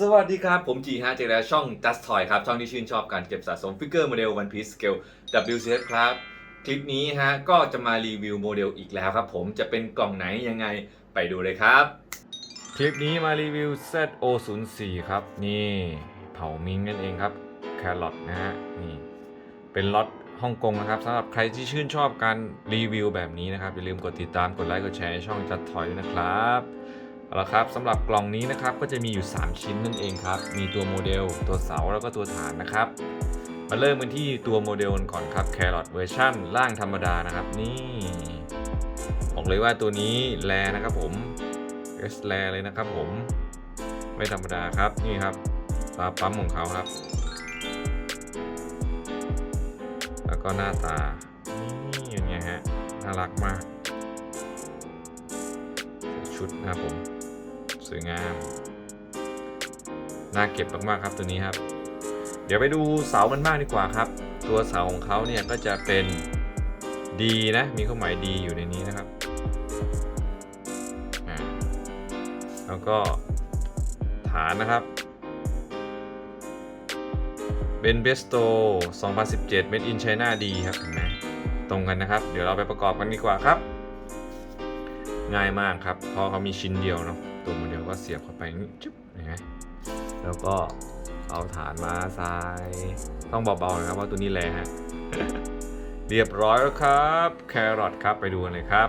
สวัสดีครับ ผมจีฮะเจอแล้วช่อง Just Toy ครับ ช่องที่ชื่นชอบการเก็บสะสมฟิกเกอร์โมเดล One Piece Scale WCS ครับ คลิปนี้ฮะ ก็จะมารีวิวโมเดลอีกแล้วครับผมจะเป็นกล่องไหนยังไงไปดูเลยครับ คลิปนี้มารีวิว ZO04 ครับ นี่เผามิงนั่นเองครับแครอทนะฮะนี่เป็นล็อตฮ่องกงนะครับสำหรับใครที่ชื่นชอบการรีวิวแบบนี้นะครับอย่าลืมกดติดตามกดไลค์กดแชร์ช่องจัดถอยด้วยนะครับ เอาละครับสำหรับกล่องนี้นะครับก็จะมีอยู่ 3 ชิ้นนั่นเองครับ มีตัวโมเดล ตัวเสาแล้วก็ตัวฐานนะครับ มาเริ่มกันที่ตัวโมเดลกันก่อนครับแครอทเวอร์ชั่นล่างธรรมดานะครับนี่บอกเลยว่าตัวนี้แลนะครับผมเอสแลเลยนะครับผม ไม่ธรรมดาครับนี่ครับตาปั๊มของเขาครับ แล้วก็หน้าตานี่อย่างเงี้ยฮะน่ารักมาก ชุดนะครับผม สวยงาม น่าเก็บมากๆครับตัวนี้ครับ เดี๋ยวไปดูเสามันบ้างดีกว่าครับ ตัวเสาของเขาเนี่ยก็จะเป็นดีนะ มีเครื่องหมายดีอยู่ในนี้นะครับแล้วก็ฐานนะครับ เป็นเบสโต2017 Made in China ดีครับเห็นไหมตรงกันนะครับ เดี๋ยวเราไปประกอบกันดีกว่าครับ ง่ายมากครับเพราะเขามีชิ้นเดียวเนาะ ตัวโมเดลก็เสียบเข้าไปนี่จุ๊บเห็นไหมแล้วก็เอาฐานมาใส่ต้องเบาๆนะครับว่าตัวนี้แรงฮะเรียบร้อยแล้วครับ แครอทครับไปดูกันเลยครับ